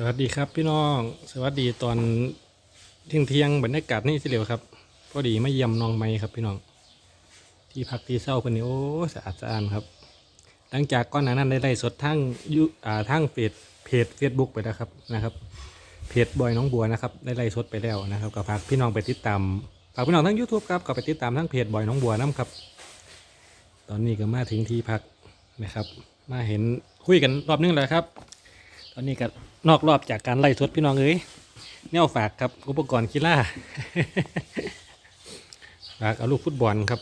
สวัสดีครับพี่น้อง สวัสดีตอนเที่ยงเที่ยงบรรยากาศนี่สิเร็วครับ พอดีมาเยี่ยมน้องไม้ครับพี่น้อง ที่พักที่เศร้าคนนี้โอ้สะอาดสะอาดครับ หลังจากก้อนหนานั้นได้ไล่สดทั้งยูอ่าทั้งเพจเพจเฟซบุ๊กไปแล้วครับนะครับ เพจบอยน้องบัวนะครับได้ไล่สดไปแล้วนะครับก็ฝากพี่น้องไปติดตามฝากพี่น้องทั้ง YouTube ครับก็ไปติดตามทั้งเพจบอยน้องบัวน้ำครับ ตอนนี้ก็มาถึงที่พักนะครับ มาเห็นคุยกันรอบนึงแล้วครับ อันนี้ก็นอกรอบจากการไล่สดพี่น้องเอ้ยแนวฝากครับอุปกรณ์กีฬาฝากเอาลูกฟุตบอลครับ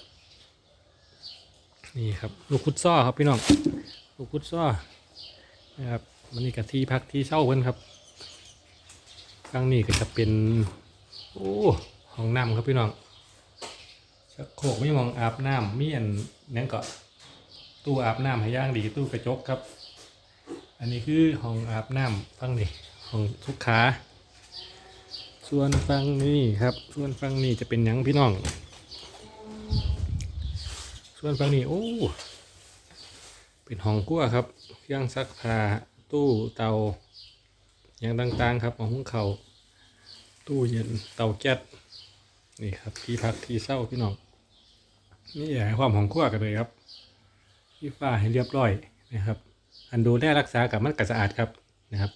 นี่ครับลูกฟุตซ้อครับพี่น้องลูกฟุตซ้อนะครับมันนี่กับที่พักที่เช่าเพิ่อนครับข้างนี้ก็จะเป็นโอ้ห้องน้ำครับพี่น้องชักโคกไม่มองอาบน้ำมีอันนั่นก็ตู้อาบน้ำให้ย่างดีตู้กระจกครับ อันนี้คือห้องอาบน้ำฟังนี่ห้องทุกขาส่วนฟังนี่ครับ ส่วนฟังนี่จะเป็นยังพี่น้อง ส่วนฟังนี่โอ้เป็นห้องกั้วครับ เครื่องซักผ้าตู้เตาอย่างต่างๆครับของหุงเขาตู้เย็นเตาแก๊สนี่ครับที่พักที่เศร้าพี่น้องนี่อยากให้ความของกั้วกันเลยครับที่ฝ้าให้เรียบร้อยนะครับ อันดูแลรักษากับมันก็สะอาดครับนะครับ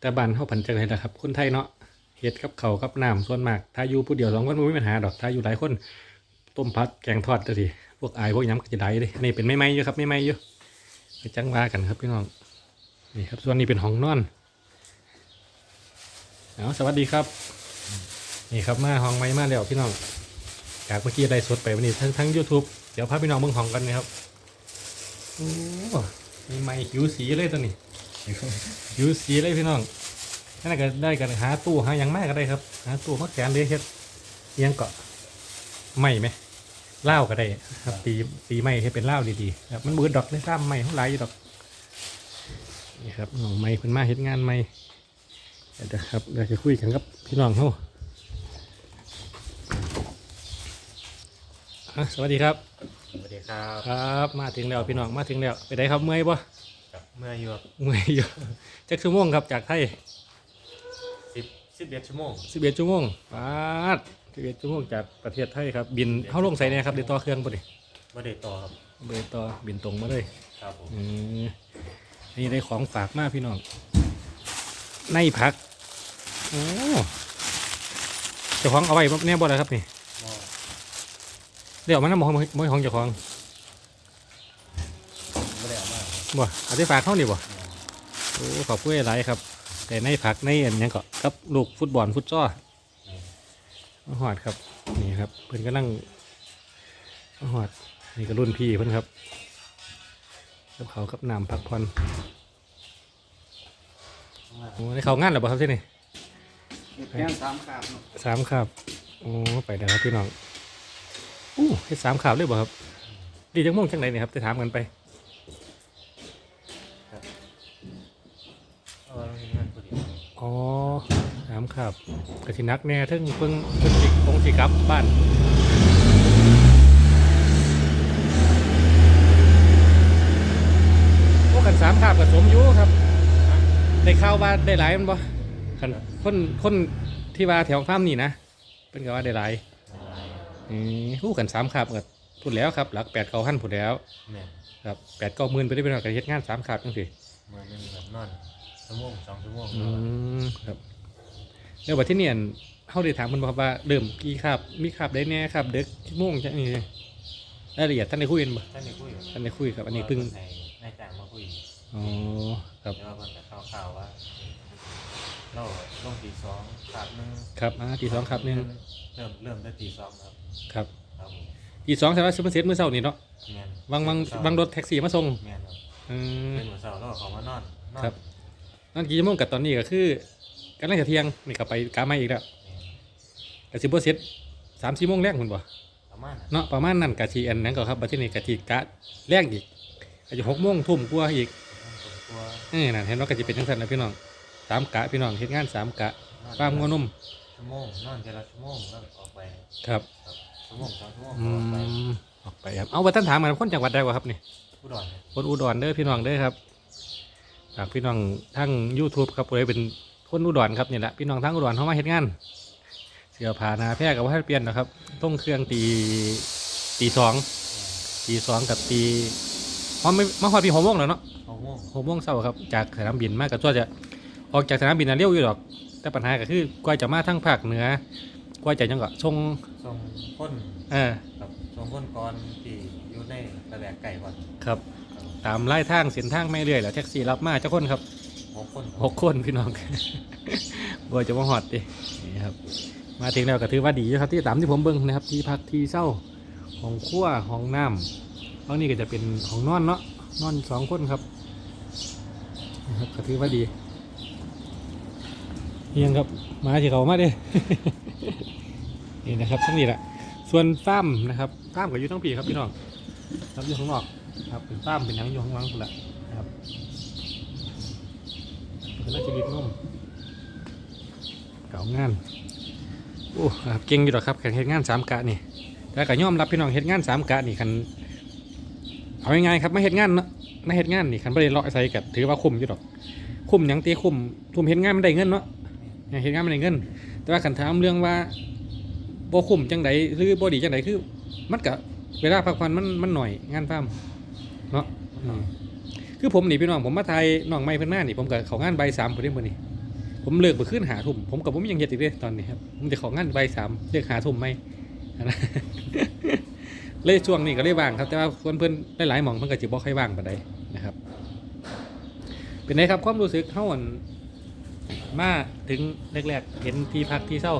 แต่บ้านเฮาผันจังไดล่ะครับ คนไทยเนาะเฮ็ดกับเขากับน้ำส่วนมาก ถ้าอยู่ผู้เดียวสองคนบ่มีปัญหาดอก ถ้าอยู่หลายคนต้มผัดแกงทอดจังซี่พวกอายพวกหยำก็จะได้เด้อันนี้เป็นไม่ไม้อยู่ครับไม่ไม้อยู่ไปจังว่ากันครับพี่น้องนี่ครับส่วนนี้เป็นห้องนอนเอาสวัสดีครับ นี่ครับมาห้องไม้มาแล้วพี่น้องจากเมื่อกี้ได้สดไปวันนี้ทั้งทั้ง YouTube เดี๋ยวพาพี่น้องเบิ่งห้องกันนะครับโอ้ มีไม้หิวสีเลยตัวนี้หิวสีเลยพี่น้องนั่นก็ได้กันหาตู้หาหยังมากก็ได้ครับ หาตู้มาแขนเลยเฮ็ดเอียงเกาะไม่ไหมเล่าก็ได้ครับตีตีไม้ให้เป็นเล่าดีๆครับมันมือดอกได้ซ้ำไม้เท่าไหร่อยู่ดอกนี่ครับน้องไม้เพิ่นมาเฮ็ดงานไม้เดี๋ยวครับเดี๋ยวจะคุยกันกับพี่น้องเขาสวัสดีครับ สวัสดีครับครับ มาถึงแล้วพี่น้องมาถึงแล้วไปไหนครับเมื่อยปะกับเมื่ออยู่เมื่อยอยู่จักชั่วโมงครับจากไทยสิบสิบเอ็ดชั่วโมงสิบเอ็ดชั่วโมงปาดสิบเอ็ดชั่วโมงจากประเทศไทยครับ บินเข้าลงใส่เนี่ยครับเดี๋ยวต่อเครื่องปะดิไม่ได้ต่อครับเดินต่อบินตรงมาเลยครับผมอืมนี่ได้ของฝากมากพี่น้องในพักโอ้เจ้าของเอาไว้แน่บ่แล้วครับนี่ก็ เดี๋ยวมันน้ำมองมองของเจ้าของไม่ได้เอามากครับบ่เอาที่ฝากเข้านี่บ่โอ้ขอบคุณหลายครับ แต่ในพักในอันหยังก็กับลูกฟุตบอลฟุตซ้อมาหอดครับนี่ครับเพิ่นกำลังมาหอดนี่ก็รุ่นพี่เพิ่นครับกับเขาวกับน้ำพักผ่อนโอ้ได้เขางานหรือเปล่าครับที่นี่แค่สามขาดสามครับโอ้ไปเดี๋ยวครับพี่น้อง อู้ให้สามข่าวเลยบ่ครับ ดีจังม่วงจังไหนเนี่ยครับจะถามกันไปอ๋อสามครับกระชินักแน่ทึ่งเพิ่งเพิ่งสิคงสิกลับบ้านโอ้กันสามขาบกับสมยูครับได้ข่าวว่าได้หลายมันบ่คันคนคนที่ว่าแถวฟาร์มนี่นะเป็นก็ว่าได้หลาย อืมคู่กันสามขาบกับพูดแล้วครับ หลักแปดเก้าพันพูดแล้วแม่นครับแปดเก้าหมื่นไปได้เป็นการเฮ็ดงานสามขาบจังสิเมื่อนึงแบบนอนชั่วโมงสองชั่วโมงอืมครับแล้วว่าที่เนี่ยเขาได้ถามมันบอกว่าเดิมกี่คาบมีคาบได้แน่คาบเด็กชั่วโมงจังนี่รายละเอียดท่านได้คุยกันบ่ท่านได้คุยท่านได้คุยครับ อันนี้เพิ่งในในจ้างมาคุยอ๋อครับเดี๋ยวว่าเพิ่นจะเข้าข่าวว่าเรา ลงตีสองขาดหนึ่งครับอ่าตีสองครับหนึ่งเริ่มเริ่มได้ตีสองครับครับครับผมตีสองใช่ไหมซื้อมาเซ็ตมื้อเช้านี่เนาะแม่นวางวางวางรถแท็กซี่มาส่งแม่นครับอืม เป็นหัวเสาร์แล้วก็เขามานอนนอนครับ นั่นกี่ชั่วโมงกับตอนนี้ก็คือกำลังจะเที่ยงนี่ก็ไปกาไม่อีกแล้วแม่นก็สิบ่เสร็จสามสี่โมงแรกคุณบ่ประมาณนั้นเนาะประมาณนั้นกะทีอันนั้นก็ครับบัดที่นี่กะทีกะแรกอีกอาจจะหกโมงทุ่มกว่าอีกสมควรเออนั่นเห็นว่าก็จะเป็นจังซั่นนะพี่น้อง สามกะพี่น้องเฮ็ดงานสามกะฟาร์มงัวนมชั่วโมงนอนเทละชั่วโมงแล้วออกไปครับครับชั่วโมงสองชั่วโมงอืออกไปมออกไปครับเอาว่าท่านถามกันคนจังหวัดใดวะครับนี่ผู้ดอนเนี่ยคนอุดรเด้อพี่น้องเด้อครับฝากพี่น้องทั้ง YouTube ครับผู้ใดเป็นคนอุดรครับนี่แหละพี่น้องทั้งอุดรเขามาเฮ็ดงาน เสื้อผ้าหนาแพร่กับว่าให้เปลี่ยนนะครับต้องเครื่องตีตีสองตีสองกับตีมันไม่มาฮอดพี่หกโมงแล้วเนาะเอาง่วงหกโมงเช้าครับจากสนามบินมากกับตัวจะ ออกจากสนามบินน่ะเร็วอยู่ดอก แต่ปัญหาก็คือกว่าจะมาทั้งภาคเหนือกว่าจะยังก็ชงทรงพ่นเออกับทรงพ่นกรที่อยู่ในกระแดกไก่ก่อนครับ ตามไล่ทางเส้นทางไม่เรื่อยแล้วแท็กซี่รับมาเจ้าคนครับหกคนหกคนพี่น้องบ่จะมาหอดดินี่ครับ มาถึงแล้วก็ถือว่าดีนะครับ ที่ตามที่ผมเบิ่งนะครับ ที่พักที่เศร้าห้องครัวห้องน้ำห้องนี้ก็จะเป็นห้องนอนเนาะนอนสองคนครับนะครับก็ถือว่าดีเฮี ยงครับมาที่เขามาเด้ นี่นะครับทั้งนี้แหละส่วนฟ้ามนะครับฟ้ามก็อยู่ทั้งปีครับพี่น้องครับอยู่ข้างนอกครับเป็นฟ้ามเป็นยังอยู่ข้างล่างคุณละนะครับเป็นราชวิทย์นุ่มเก่างานโอ้ครับเก่งอยู่หรอกครับแข่งเฮ็ดงานสามกะนี่แต่ก็ยอมรับพี่น้องเฮ็ดงานสามกะนี่คันเอาง่ายๆครับไมาเฮ็ดงานเนาะไมาเฮ็ดงานนี่คันบ่ได้เลาะใส่กับถือว่าคุ้มอยู่ดอกคุ้มยังตีคุ้มทุ่มเฮ็ดงานมันได้เงินเนาะ เฮ็ดงานมันได้เงิน แต่ว่าคันถามเรื่องว่าบ่คุ้มจังไดหรือบ่ดีจังไดคือ มันก็เวลาพักผ่อนมันมันหน่อยงานฟาร์มเนาะคือผมนี่พี่น้องผมมาไทยน้องใหม่เพิ่นมานี่ผมก็เข้างานใบสามพอดีมื้อนี้ผมเลิกบ่ขึ้นหาทุ่มผมก็บ่มียังเฮ็ดอีกเด้ตอนนี้ครับผมจะเข้างานใบสามเลิกหาทุ่มไหมเลยช่วงนี้ก็เลยว่างครับแต่ว่าเพิ่นๆหลายๆหม่องเพิ่นก็สิบ่ค่อยว่างปานใดนะครับ เป็นไงครับความรู้สึกเฮาอัน มาถึงแรกๆ เห็นที่พักที่เศร้า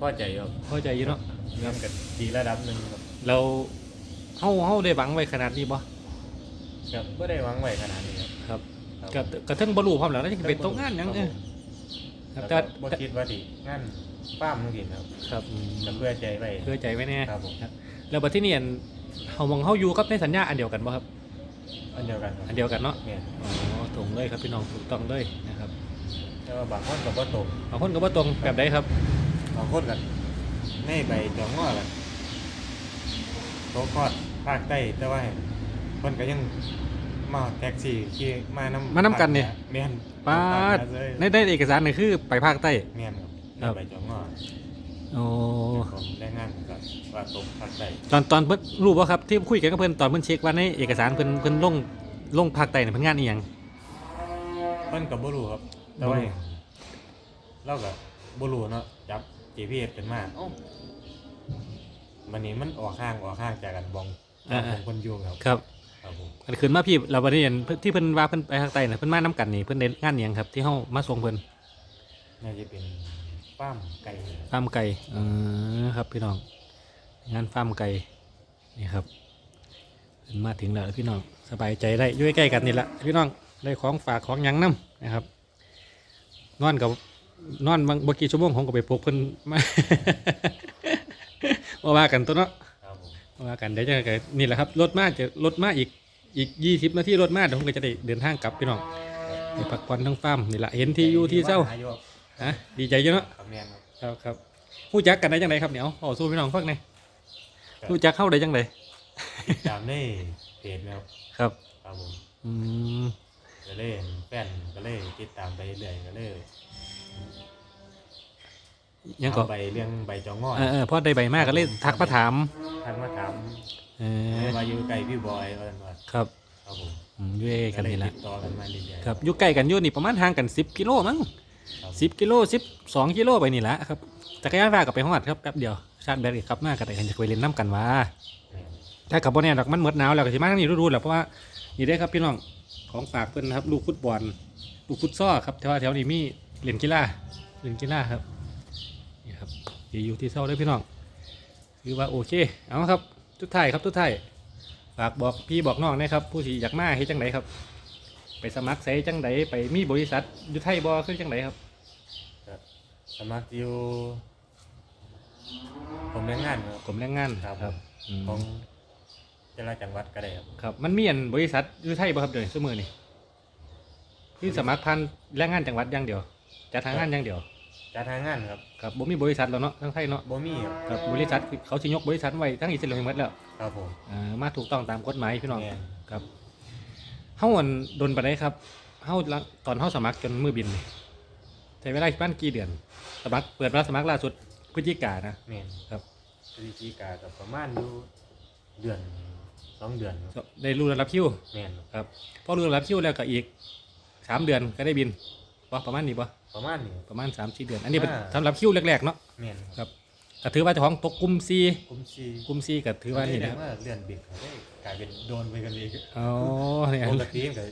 พ่อใจครับพอใจอยู่เนาะเริ่มกันดีระดับหนึ่งครับเราเฮาเฮาได้หวังไว้ขนาดนี้บ่ครับไม่ได้หวังไว้ขนาดนี้ครับครับครับก็ก็เทิงบ่รู้พร้อมแล้วแล้วจะเป็นตกงานหยังเออคครัรับบแต่แต่บ่คิดว่าดีงานป้ามมึงกินครับครับอืมแต่เพื่อใจไว้เพื่อใจไว้แน่ครับผมแล้วบัดที่นี่อันเฮามองเฮาอยู่กับในสัญญาอันเดียวกันบ่ครับ อันเดียวกันครับอันเดียวกันเนาะเนี่ยอ๋อตรงเลยครับพี่น้องถูกต้องเลยนะครับแต่ว่าบางคนก็บ่ตรงบางคนก็บ่ตรงแบบใดครับบางคนกันในใบจองง้อกันโตคอดภาคใต้แต่ว่าคนก็ยังมาแท็กซี่ขี่มานำมานำกันนี่แม่นป้าดเลยในในเอกสารนี่คือไปภาคใต้แม่นครับในครับใบจองง้อ โอ้ผมแรงงานกับว่าตกภาคใต้ตอนตอนเพิ่นรู้บ่ครับที่คุยกันกับเพิ่นตอนเพิ่นเช็คว่าในเอกสารเพิ่นเพิ่นลงลงภาคใต้นี่เพิ่นงานอีหยังเพิ่นก็บ่รู้ครับ แต่ว่าบ่รู้เราก็บ่รู้เนาะจับ GPS กันมาเอ้าวันนี้มันออกข้างออกข้างจากกันบองอ่าผมคนอยู่ครับครับครับผมมันขึ้นมาพี่เราบัดนี้อันเพิ่นที่เพิ่นว่าเพิ่นไปภาคใต้น่ะเพิ่นมานํกันนี่เพิ่นได้งานอีหยังครับที่เฮามาส่งเพิ่นน่าจะเป็น ฟาร์มไก่ฟาร์มไก่เออครับพี่น้อง งานฟาร์มไก่นี่ครับเพิ่นมาถึงแล้วพี่น้องสบายใจได้อยู่ใกล้ๆกันนี่แหละพี่น้องได้ของฝากของหยังนํนะครับ นอนกับนอนบางบกี่ชั่วโมงผมก็ไปปลุกเพิ่นมามาว่ากันตัวเนาะครับผมมาว่ากันเดี๋ยวจะไงนี่แหละครับรถมาจะรถมาอีกอีกยี่สิบนาทีรถมาเดี๋ยวผมก็จะได้เดินทางกลับพี่น้องไปพักผ่อนทั้งฟาร์มนี่แหละเห็นที่อยู่ที่เศร้าหอยู่ ฮะดีใจอยู่เนาะครับแม่นครับครับครับผู้จักกันได้จังไดครับเนี่ยเอาเอาสู้พี่น้องฟังหน่อยผู้จักเข้าได้จังไดติดตามในเพจนะครับครับครับผมอืมก็เลยแฟนก็เลยติดตามไปเรื่อยก็เลยยังก็ถามใบเรื่องใบจองง้อเออเออพอได้ใบมากก็เลยทักมาถามทักมาถามเออว่าอยู่ใกล้พี่บอยว่าซั่นว่าครับครับผมอืมอยู่ใกล้กันนี่แหละติดต่อกันมาเรื่อยๆครับอยู่ใกล้กันอยู่นี่ประมาณห่างกันสิบกิโลมั้งครับ สิบกิโลสิบสองกิโลไปนี่แหละครับจักรยานฟ้ากับไปฮอดครับแป๊บเดียวชาร์จแบตอีกครับมากกันแต่กันจะไปเล่นน้ำกันว่าถ้ากับบ่เนี่ยดอกมันหมดหนาวแล้วก็สิมาทางนี้รู้ๆแหละเพราะว่านี่ได้ครับพี่น้องของฝากเพิ่นนะครับลูกฟุตบอลลูกฟุตซอลครับแถวแถวนี้มีเล่นกีฬาเล่นกีฬาครับนี่ครับอยู่ที่เศร้าด้อพี่น้องคือว่าโอเคเอาครับทุกท่ายครับทุกท่ายฝากบอกพี่บอกน้องนะครับ ผู้ที่อยากมาเฮ็ดจังไดครับ ไปสมัครใส่จังไดไปมีบริษัทอยู่ไทยบ่คือจังไดครับสมัครอยู่ผมแรงงานครับ กรมแรงงานครับ อืมของแต่ละจังหวัดก็ได้ครับครับ มันมีอันบริษัทอยู่ไทยบ่ครับเดี๋ยวนี้ซุมื้อนี่ที่สมัครพันแรงงานจังหวัดอย่างเดียวจัดทางงานอย่างเดียว จัดทางงานครับครับบ่มีบริษัทแล้วเนาะทั้งไทยเนาะบ่มีครับครับบริษัทเขาสิยกบริษัทไว้ทั้งอิสราเอลหมดแล้วครับผม อ่ามาถูกต้องตามกฎหมายพี่น้องแม่น ครับ เฮาอันโดนปานใดครับเฮาละตอนเฮาสมัครจนมือบินนี่ใช้เวลาประมาณกี่เดือน สมัครเปิดรับสมัครล่าสุดพฤศจิกายนนะแม่นครับพฤศจิกากับประมาณอยู่เดือนสองเดือนครับได้รู้รับคิวแม่นครับพอรู้รับคิวแล้วก็อีกสามเดือนก็ได้บินว่าประมาณนี้ปะประมาณนี้ประมาณสามสี่เดือน อันนี้เป็นอ่าสำหรับคิวแรกๆเนาะแม่นครับก็ถือว่าเจ้าของตกกลุ่มซีกลุ่มซีกลุ่มซีก็ถือว่านี่ได้นะว่าเลื่อนบิดเขาได้ก ลายเป็นโดนไปกันอีกอ๋อเนี่ยปกติมันก็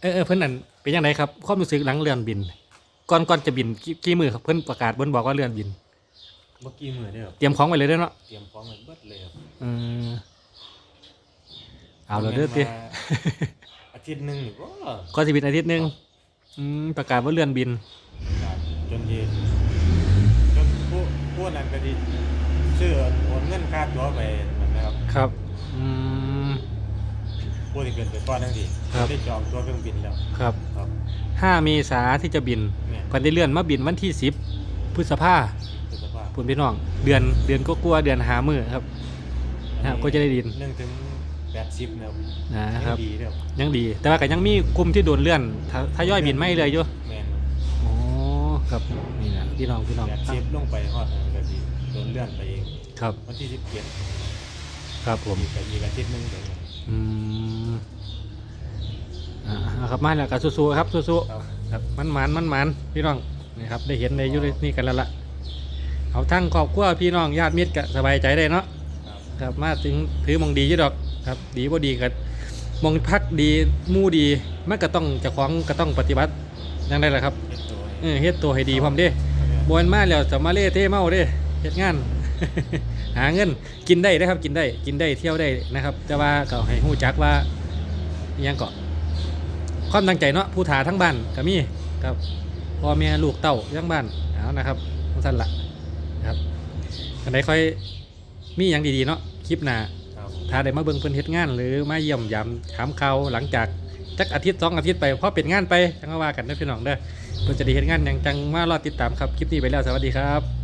เออเออเพิ่นนั่นเป็นยังไงครับความรู้สึกหลังเลื่อนบิน ก่อนก่อนจะบินกี่กี่มือครับเพิ่นประกาศเพิ่นบอกว่าเลื่อนบินเมื่อกี้มือเด้อเตรียมของไว้เลยเด้อเนาะเตรียมพร้อมกันเบิดเลยครับเออเอาแล้วเด้อติมาอาทิตย์หนึงนี่ก็ก็สิบินอาทิตย์หนึงอืมประกาศว่าเลื่อนบินจนเย็นจนผู้ผู้นั้นก็ดีซื้อโอนเงินค่าตั๋วไปนั่นนะครับครับ อืม ผู้ที่เกินไปก่อนทั้งทีครับ ได้จองตัวเครื่องบินแล้วครับ ครับ ห้าเมษาที่จะบินแม่น เพิ่นได้เลื่อนมาบินวันที่สิบพฤษภาคือสภาพพุ่นพี่น้อง เดือนเดือนก็กลัวาๆเดือนหามือครับครับก็จะได้ดิน หนึ่งถึงแปดสิบนะครับนะครับยังดีเด้อยังดี แต่ว่าก็ยังมีกลุ่มที่โดนเลื่อนถ้าถ้าย่อยบินไม่เลยอยู่แม่นอ๋อครับนี่นะพี่น้องพี่น้องแปดสิบลงไปฮอดนั่นก็ดีโดนเลื่อนไปเอง ครับวันที่สิบเจ็ดครับผม อีกอีกอาทิตย์หนึงเดี๋ยวนี้ อืมอ่าเอาครับมาแล้วก็สู้ๆครับสู้ครับๆครับมันหมานมันหมานพี่น้องนี่ครับได้เห็นในอยุนี่กันแล้วล่ะเอาทั้งครอบครัวพี่น้องญาติมิตรก็สบายใจได้เนาะครับ ครับมาถึงถือมองดีอยู่ดอกครับ ดีบ่ดีก็มองพักดีหมู่ดีมันก็ต้องเจ้าของก็ต้องปฏิบัติอยังได้แหละครับเฮ็ดตัวให้เออเฮ็ดตัวให้ดีพร้อมเด้บวนมาแล้วจะมาเล่เท่เมาเด้เฮ็ดงาน หาเงินกินได้นะครับกินได้กินได้เที่ยวได้นะครับ แต่ว่าก็ให้ฮู้จักว่าอิหยังก็ความตั้งใจเนาะผู้ถาทั้งบ้านก็มีครับพ่อแม่ลูกเต้าทั้งบ้านเอานะครับทั้งสั้นละนะครับอันใดค่อยมีอย่างดีๆเนาะคลิปหน้าครับถ้าได้มาเบิ่งเพิ่นเฮ็ดงาน หรือมาเยี่ยมยามถามข่าวหลังจากจักอาทิตย์สองอาทิตย์ไปพอเป็นงานไปจังมาว่ากันเด้อพี่น้องเด้อเพิ่นจะได้เฮ็ดงานหยังจังมารอติดตามครับคลิปนี้ไปแล้วสวัสดีครับ